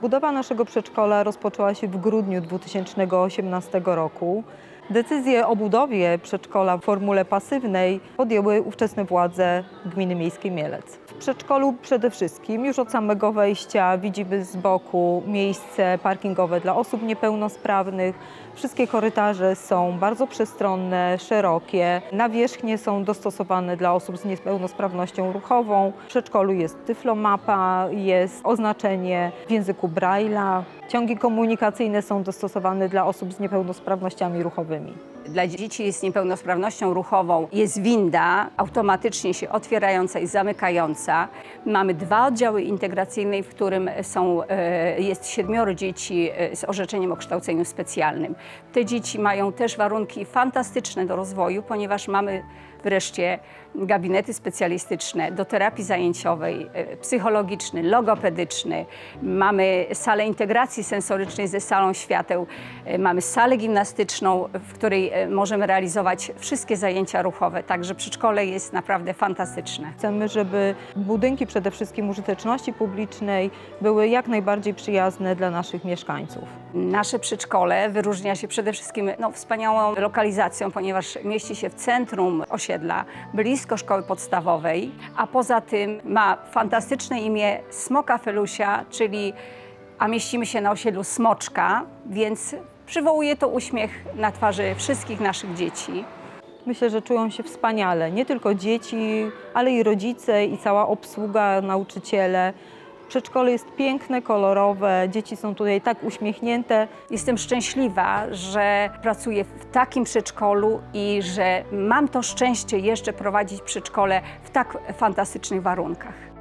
Budowa naszego przedszkola rozpoczęła się w grudniu 2018 roku. Decyzję o budowie przedszkola w formule pasywnej podjęły ówczesne władze gminy miejskiej Mielec. W przedszkolu przede wszystkim już od samego wejścia widzimy z boku miejsce parkingowe dla osób niepełnosprawnych. Wszystkie korytarze są bardzo przestronne, szerokie. Nawierzchnie są dostosowane dla osób z niepełnosprawnością ruchową. W przedszkolu jest tyflomapa, jest oznaczenie w języku Braille'a. Ciągi komunikacyjne są dostosowane dla osób z niepełnosprawnościami ruchowymi. Dla dzieci z niepełnosprawnością ruchową jest winda automatycznie się otwierająca i zamykająca. Mamy dwa oddziały integracyjne, w którym są, e, jest siedmioro dzieci e, z orzeczeniem o kształceniu specjalnym. Te dzieci mają też warunki fantastyczne do rozwoju, ponieważ mamy wreszcie gabinety specjalistyczne do terapii zajęciowej, e, psychologiczny, logopedyczny. Mamy salę integracji sensorycznej ze salą świateł. Mamy salę gimnastyczną, w której możemy realizować wszystkie zajęcia ruchowe. Także przedszkole jest naprawdę fantastyczne. Chcemy, żeby budynki przede wszystkim użyteczności publicznej były jak najbardziej przyjazne dla naszych mieszkańców. Nasze przedszkole wyróżnia się przede wszystkim no, wspaniałą lokalizacją, ponieważ mieści się w centrum osiedla, blisko szkoły podstawowej, a poza tym ma fantastyczne imię Smoka Felusia, czyli a mieścimy się na osiedlu Smoczka, więc przywołuje to uśmiech na twarzy wszystkich naszych dzieci. Myślę, że czują się wspaniale. Nie tylko dzieci, ale i rodzice i cała obsługa, nauczyciele. Przedszkole jest piękne, kolorowe, dzieci są tutaj tak uśmiechnięte. Jestem szczęśliwa, że pracuję w takim przedszkolu i że mam to szczęście jeszcze prowadzić przedszkole w tak fantastycznych warunkach.